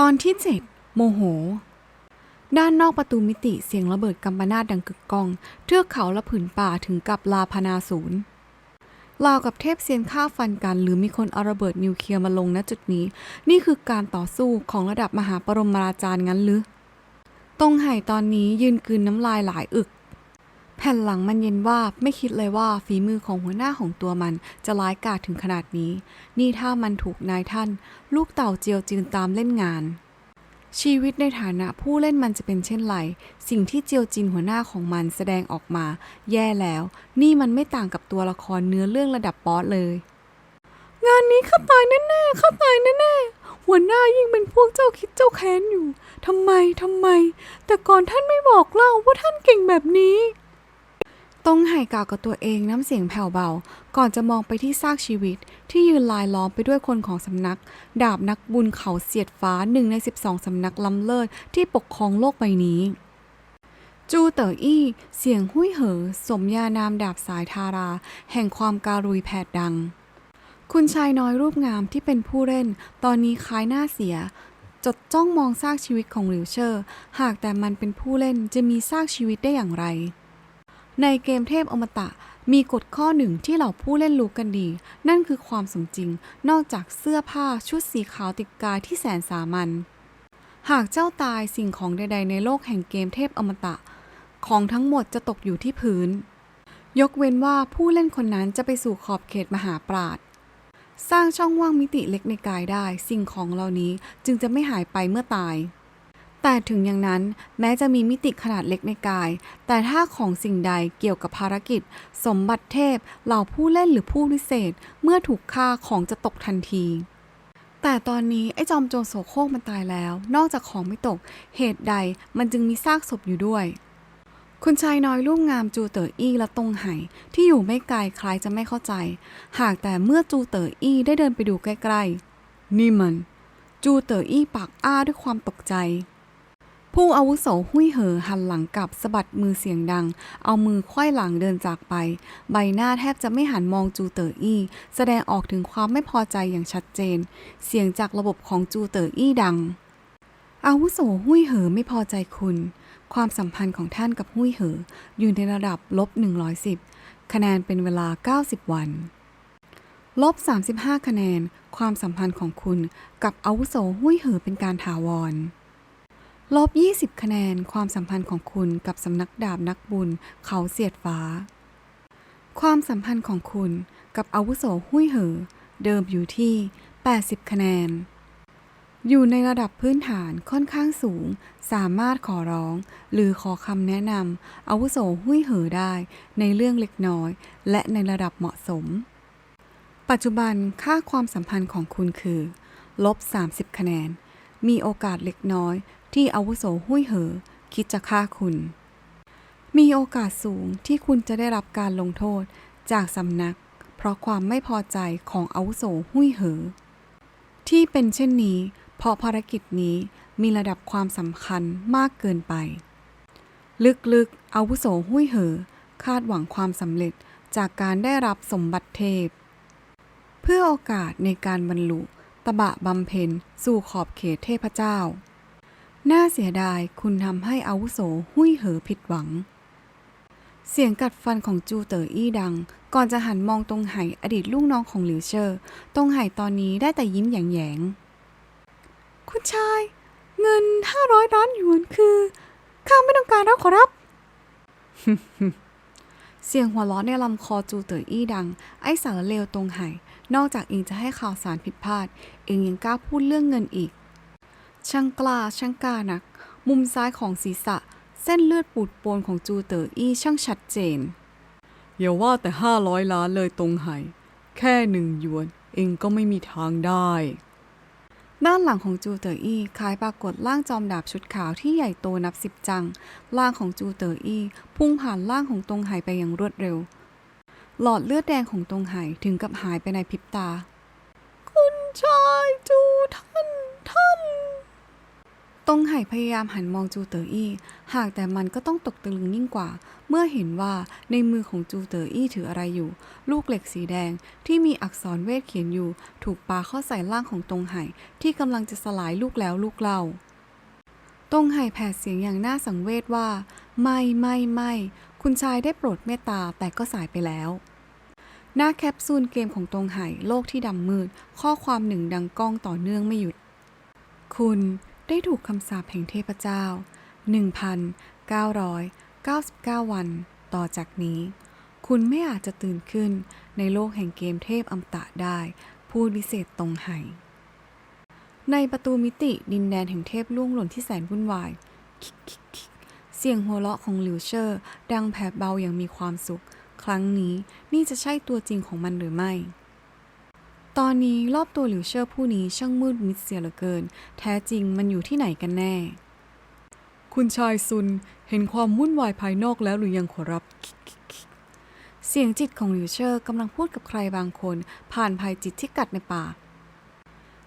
ตอนที่ 7 โมโห ด้านนอกประตูมิติเสียงระเบิดกัมปนาตดังกึกก้อง เทือกเขาและผืนป่าถึงกับลาพนาศูนย์ราวกับเทพเซียนฆ่าฟันกัน หรือมีคนเอาระเบิดนิวเคลียร์มาลงณจุดนี้ นี่คือการต่อสู้ของระดับมหาปรมาจารย์งั้นหรือตรงไห่ตอนนี้ยืนกืนน้ำลายหลายอึก แผ่นหลังมันเย็นว่าบไม่คิดเลยว่าฝีมือของหัวหน้าของตัวมันจะร้ายกาจถึงขนาดนี้ นี่ถ้ามันถูกนายท่าน ลูกเต่าเจียวจืนตามเล่นงาน ชีวิตในฐานะผู้เล่นมันจะเป็นเช่นไร สิ่งที่เจียวจินหัวหน้าของมันแสดงออกมา แย่แล้ว นี่มันไม่ต่างกับตัวละครเนื้อเรื่องระดับบอสเลย งานนี้ข้าตายแน่ๆข้าตายแน่ๆหัวหน้ายิ่งเป็นพวกเจ้าคิดเจ้าแค้นอยู่ทำไมทำไม แต่ก่อนท่านไม่บอกเล่าว่าท่านเก่งแบบนี้ ต้องไห่กล่าวกับตัวเองน้ำเสียงแผ่วเบา ก่อนจะมองไปที่ซากชีวิต ที่ยืนลายล้อมไปด้วยคนของสำนัก ดาบนักบุญเขาเสียดฟ้าหนึ่งใน 12 สำนักล้ำเลิศที่ปกครองโลกใบนี้ จูเต๋ออี้ เสียงหุ้ยเหอ สมญานามดาบสายทารา แห่งความการุยแผดดัง คุณชายน้อยรูปงามที่เป็นผู้เล่น ตอนนี้คล้ายหน้าเสียจดจ้องมองซากชีวิตของหลิวเชอร์ หากแต่มันเป็นผู้เล่นจะมีซากชีวิตได้อย่างไร ในเกมเทพอมตะมีกฎข้อหนึ่งที่เหล่าผู้เล่นรู้กันดี นั่นคือความสมจริง นอกจากเสื้อผ้าชุดสีขาวติดกายที่แสนสามัญ หากเจ้าตายสิ่งของใด ๆ ในโลกแห่งเกมเทพอมตะ ของทั้งหมดจะตกอยู่ที่พื้น ยกเว้นว่าผู้เล่นคนนั้นจะไปสู่ขอบเขตมหาปราชญ์สร้างช่องว่างมิติเล็กในกายได้ สิ่งของเหล่านี้จึงจะไม่หายไปเมื่อตาย แต่ถึงอย่างนั้นแม้จะมีมิติขนาดเล็กในกาย แต่ถ้าของสิ่งใดเกี่ยวกับภารกิจ สมบัติเทพเหล่าผู้เล่นหรือผู้วิเศษ เมื่อถูกฆ่าของจะตกทันที แต่ตอนนี้ไอ้จอมโจรโสโครกมันตายแล้ว นอกจากของไม่ตก เหตุใดมันจึงมีซากศพอยู่ด้วย คุณชายน้อยรูปงามจูเต๋ออี้และตงไห่ที่อยู่ไม่ไกลคล้ายจะไม่เข้าใจ หากแต่เมื่อจูเต๋ออี้ได้เดินไปดูใกล้ๆ นี่มัน จูเต๋ออี้ปากอ้าด้วยความตกใจ ผู้อาวุโสหุ้ยเหอหันหลังกลับสะบัดมือเสียงดัง เอามือควยหลังเดินจากไป ใบหน้าแทบจะไม่หันมองจูเตออี้ แสดงออกถึงความไม่พอใจอย่างชัดเจน เสียงจากระบบของจูเตออี้ดัง อาวุโสหุ้ยเหอไม่พอใจคุณ ความสัมพันธ์ของท่านกับหุ้ยเหอ อยู่ในระดับลบ 110 คะแนนเป็นเวลา 90 วันลบ 35 คะแนน ความสัมพันธ์ของคุณกับอาวุโสหุ้ยเหอเป็นการถาวร ลบ 20 คะแนนความสัมพันธ์ของคุณกับสำนักดาบนักบุญเขาเสียดฟ้า ความสัมพันธ์ของคุณกับอาวุโสหุ้ยเหอ เดิมอยู่ที่ 80 คะแนน อยู่ในระดับพื้นฐานค่อนข้างสูง สามารถขอร้อง หรือขอคำแนะนำอาวุโสหุ้ยเหอได้ในเรื่องเล็กน้อย และในระดับเหมาะสม ปัจจุบันค่าความสัมพันธ์ของคุณคือลบ 30 คะแนน มีโอกาสเล็กน้อยที่อาวุโสหุ้ยเหอ คิดจะฆ่าคุณ มีโอกาสสูงที่คุณจะได้รับการลงโทษจากสำนัก เพราะความไม่พอใจของอาวุโสหุ้ยเหอ ที่เป็นเช่นนี้ เพราะภารกิจนี้มีระดับความสำคัญมากเกินไป ลึกๆอาวุโสหุ้ยเหอ คาดหวังความสำเร็จจากการได้รับสมบัติเทพ เพื่อโอกาสในการบรรลุ ตบะบำเพ็ญสู่ขอบเขตเทพเจ้า น่าเสียดายคุณทำให้อาวุโสหุ้ยเหอผิดหวัง เสียงกัดฟันของจูเต๋ออี้ดัง ก่อนจะหันมองตรงไห่อดีตลูกน้องของหลิวเชอร์ตรงไห่ตอนนี้ได้แต่ยิ้มแยงๆคุณชาย เงิน500ล้านหยวนคือข้าไม่ต้องการแล้วขอรับ เสียงหัวเราะในลำคอจูเต๋ออี้ดัง ไอ้สารเลวตรงไห่ นอกจากเองจะให้ข่าวสารผิดพลาด เองยังกล้าพูดเรื่องเงินอีก ช่างกล้าช่างกล้านัก มุมซ้ายของศีรษะ เส้นเลือดปูดโปนของจูเต๋ออี้ช่างชัดเจน อย่าว่าแต่500ล้านเลยตรงไห่แค่หนึ่งหยวน เองก็ไม่มีทางได้ ด้านหลังของจูเต๋ออี้คล้ายปรากฏร่างจอมดาบชุดขาวที่ใหญ่โตนับสิบจัง ร่างของจูเต๋ออี้พุ่งผ่านร่างของตรงไห่ไปอย่างรวดเร็ว หลอดเลือดแดงของตรงไห่ถึงกับหายไปในพริบตา คุณชายจูท่านท่านตงไห่พยายามหันมองจูเตออี้ หากแต่มันก็ต้องตกตะลึงยิ่งกว่า เมื่อเห็นว่าในมือของจูเตออี้ถืออะไรอยู่ ลูกเหล็กสีแดงที่มีอักษรเวทเขียนอยู่ ถูกปาเข้าใส่ร่างของตงไห่ที่กำลังจะสลายลูกแล้วลูกเล่าตงไห่แผดเสียงอย่างน่าสังเวชว่า ไม่ไม่ไม่ คุณชายได้โปรดเมตตาแต่ก็สายไปแล้ว หน้าแคปซูลเกมของตรงไห่โลกที่ดำมืด ข้อความหนึ่งดังก้องต่อเนื่องไม่หยุด คุณได้ถูกคำสาปแห่งเทพเจ้า 1,999 วัน ต่อจากนี้ คุณไม่อาจจะตื่นขึ้นในโลกแห่งเกมเทพอมตะได้พูดวิเศษตรงไห่ในประตูมิติดินแดนแห่งเทพล่วงหล่นที่แสนวุ่นวายคิกคิกคิก เสียงหัวเราะของหลิวเชอร์ดังแผ่เบาอย่างมีความสุข ครั้งนี้นี่จะใช่ตัวจริงของมันหรือไม่ ตอนนี้รอบตัวหลิวเชอร์ผู้นี้ช่างมืดมิดเสียเหลือเกิน แท้จริงมันอยู่ที่ไหนกันแน่ คุณชายซุนเห็นความวุ่นวายภายนอกแล้วหรือยังขอรับเสียงจิตของหลิวเชอร์กำลังพูดกับใครบางคน ผ่านภัยจิตที่กัดในปาก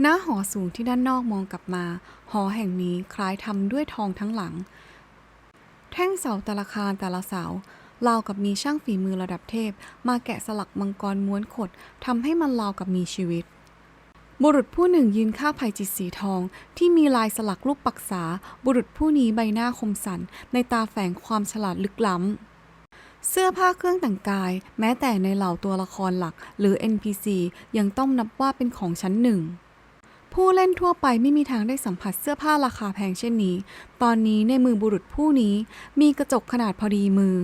หน้าหอสูงที่ด้านนอกมองกลับมา หอแห่งนี้คล้ายทำด้วยทองทั้งหลัง แท่งเสาแต่ละคานแต่ละเสาราวกับมีช่างฝีมือระดับเทพ มาแกะสลักมังกรม้วนขดทำให้มันราวกับมีชีวิต บุรุษผู้หนึ่งยืนข้าภัยจิตสีทอง ที่มีลายสลักรูปปักษา บุรุษผู้นี้ใบหน้าคมสัน ในตาแฝงความฉลาดลึกล้ำ เสื้อผ้าเครื่องแต่งกาย แม้แต่ในเหล่าตัวละครหลักหรือ NPC ยังต้องนับว่าเป็นของชั้นหนึ่ง ผู้เล่นทั่วไปไม่มีทางได้สัมผัสเสื้อผ้าราคาแพงเช่นนี้ ตอนนี้ในมือบุรุษผู้นี้มีกระจกขนาดพอดีมือ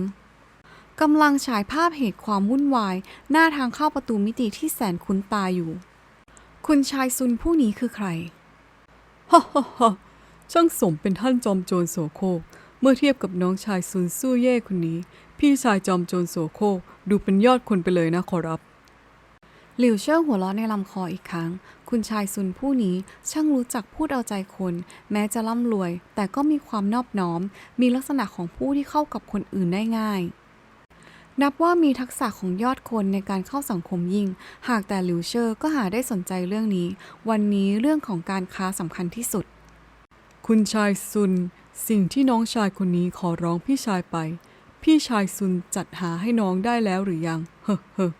กำลังฉายภาพเหตุความวุ่นวาย หน้าทางเข้าประตูมิติที่แสนคุ้นตาอยู่ คุณชายซุนผู้นี้คือใครฮ่าฮ่าฮ่าช่างสมเป็นท่านจอมโจรโสโครกเมื่อเทียบกับน้องชายซุนสู้เย่คนนี้ พี่ชายจอมโจรโสโครกดูเป็นยอดคนไปเลยนะขอรับ หลิวเชิ่อหัวเราะในลำคออีกครั้ง คุณชายซุนผู้นี้ช่างรู้จักพูดเอาใจคน แม้จะร่ำรวย แต่ก็มีความนอบน้อม มีลักษณะของผู้ที่เข้ากับคนอื่นได้ง่าย นับว่ามีทักษะของยอดคนในการเข้าสังคมยิ่ง หากแต่หลิวเชิ่อก็หาได้สนใจเรื่องนี้ วันนี้เรื่องของการค้าสำคัญที่สุด คุณชายซุน สิ่งที่น้องชายคนนี้ขอร้องพี่ชายไป พี่ชายซุนจัดหาให้น้องได้แล้วหรือยัง เฮ้อเฮ้อ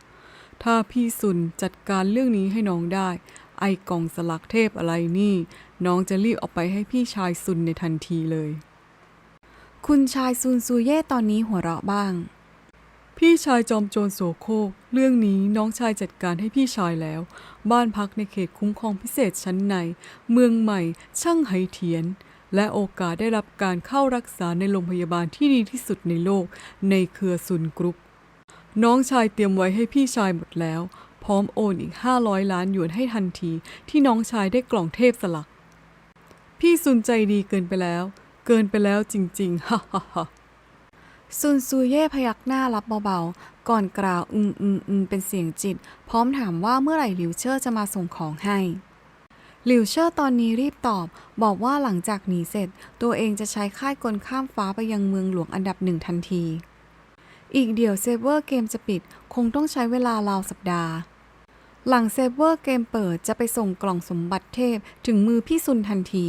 ถ้าพี่ซุนจัดการเรื่องนี้ให้น้องได้ ไอ้กล่องสลักเทพอะไรนี่ น้องจะรีบเอาไปให้พี่ชายซุนในทันทีเลย คุณชายซุนซูเย่ตอนนี้หัวเราะบ้าง พี่ชายจอมโจรโสโครกเรื่องนี้น้องชายจัดการให้พี่ชายแล้ว บ้านพักในเขตคุ้มครองพิเศษชั้นใน เมืองใหม่ ช่างไหเทียนและโอกาสได้รับการเข้ารักษาในโรงพยาบาลที่ดีที่สุดในโลกในเครือซุนกรุ๊ป น้องชายเตรียมไว้ให้พี่ชายหมดแล้ว พร้อมโอนอีก 500 ล้านหยวนให้ทันที ที่น้องชายได้กล่องเทพสลัก พี่ซุนใจดีเกินไปแล้ว เกินไปแล้วจริงๆฮ่าฮ่าฮ่าซุนซูเย่พยักหน้ารับเบาๆ ก่อนกล่าวอืมอืมอืมเป็นเสียงจิต พร้อมถามว่าเมื่อไหร่หลิวเชอร์จะมาส่งของให้ หลิวเชอร์ตอนนี้รีบตอบ บอกว่าหลังจากหนีเสร็จ ตัวเองจะใช้ค่ายกลข้ามฟ้าไปยังเมืองหลวงอันดับหนึ่งทันที อีกเดี๋ยวเซเวอร์เกมจะปิดคงต้องใช้เวลาราวสัปดาห์ หลังเซเวอร์เกมเปิดจะไปส่งกล่องสมบัติเทพถึงมือพี่ซุนทันที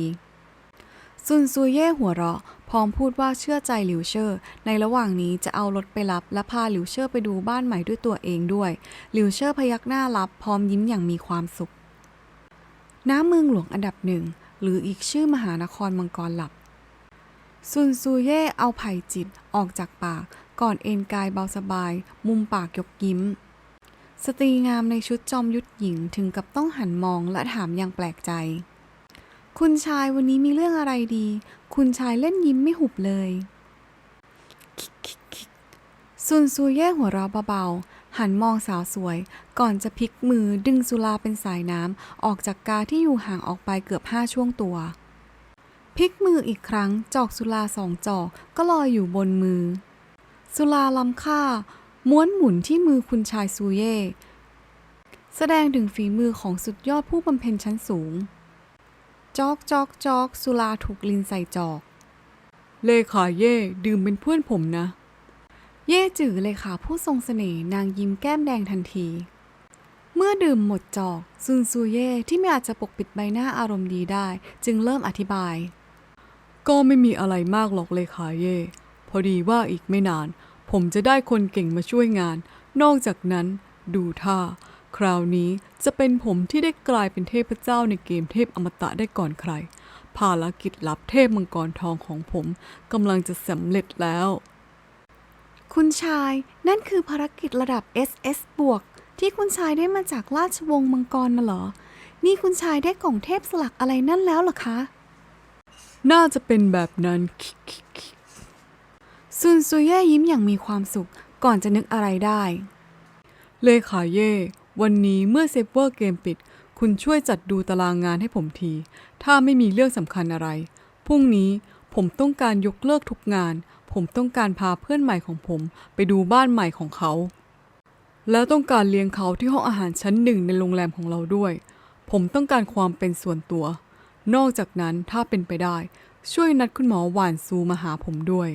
ซุนซูเย่หัวเราะ พร้อมพูดว่าเชื่อใจหลิวเชอร์ในระหว่างนี้จะเอารถไปรับและพาหลิวเชอร์ไปดูบ้านใหม่ด้วยตัวเองด้วย หลิวเชอร์พยักหน้ารับพร้อมยิ้มอย่างมีความสุข น้ำเมืองหลวงอันดับหนึ่งหรืออีกชื่อมหานครมังกรหลับซุนซูเย่เอาไผ่จิตออกจากปาก ก่อนเอนกายเบาสบาย มุมปากยกยิ้ม สตรีงามในชุดจอมยุทธหญิงถึงกับต้องหันมองและถามอย่างแปลกใจ คุณชายวันนี้มีเรื่องอะไรดี คุณชายเล่นยิ้มไม่หุบเลยซุนซูเย่หัวเราะเบาๆ หันมองสาวสวย ก่อนจะพลิกมือดึงสุราเป็นสายน้ำ ออกจากกาที่อยู่ห่างออกไปเกือบห้าช่วงตัวพลิกมืออีกครั้งจอกสุราสองจอกก็ลอยอยู่บนมือ สุราล้ำค่า ม้วนหมุนที่มือคุณชายซูเย่แสดงถึงฝีมือของสุดยอดผู้บำเพ็ญชั้นสูง จอกจอกจอกสุราถูกลินใส่จอก เลขาเย่ดื่มเป็นเพื่อนผมนะ เย่จือเลยค่ะผู้ทรงเสน่ห์นางยิ้มแก้มแดงทันที เมื่อดื่มหมดจอก ซุนซูเย่ที่ไม่อาจจะปกปิดใบหน้าอารมณ์ดีได้ จึงเริ่มอธิบาย ก็ไม่มีอะไรมากหรอกเลขาเย่ อดีว่าอีกไม่นาน ผมจะได้คนเก่งมาช่วยงาน นอกจากนั้นดูท่า คราวนี้จะเป็นผมที่ได้กลายเป็นเทพเจ้าในเกมเทพอมตะได้ก่อนใคร ภารกิจลับเทพมังกรทองของผมกำลังจะสำเร็จแล้ว คุณชายนั่นคือภารกิจระดับ SS บวกที่คุณชายได้มาจากราชวงศ์มังกรน่ะเหรอ นี่คุณชายได้กล่องเทพสลักอะไรนั่นแล้วเหรอคะ น่าจะเป็นแบบนั้น ซุนซูเย่ยิ้มอย่างมีความสุขก่อนจะนึกอะไรได้ เลขาเย่ วันนี้เมื่อเซฟเวอร์เกมปิด คุณช่วยจัดดูตารางงานให้ผมที ถ้าไม่มีเรื่องสำคัญอะไร พรุ่งนี้ผมต้องการยกเลิกทุกงาน ผมต้องการพาเพื่อนใหม่ของผมไปดูบ้านใหม่ของเขา แล้วต้องการเลี้ยงเขาที่ห้องอาหารชั้นหนึ่งในโรงแรมของเราด้วย ผมต้องการความเป็นส่วนตัว นอกจากนั้นถ้าเป็นไปได้ ช่วยนัดคุณหมอหวานซูมาหาผมด้วย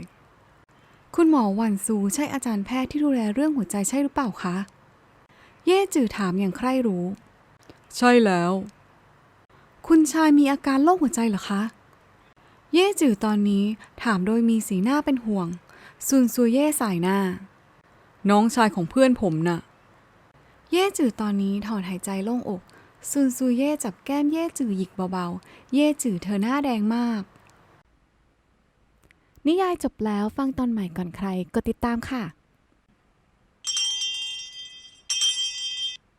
คุณหมอหวันซูใช่อาจารย์แพทย์ที่ดูแลเรื่องหัวใจใช่หรือเปล่าคะ เย่จือถามอย่างใคร่รู้ ใช่แล้ว คุณชายมีอาการโรคหัวใจเหรอคะ เย่จือตอนนี้ถามโดยมีสีหน้าเป็นห่วง ซุนซูเย่สายหน้า น้องชายของเพื่อนผมน่ะ เย่จือตอนนี้ถอนหายใจโล่งอก ซุนซูเย่จับแก้มเย่จือหยิกเบาๆ เย่จือเธอหน้าแดงมาก นิยายจบแล้วฟังตอนใหม่ก่อนใคร กดติดตามค่ะ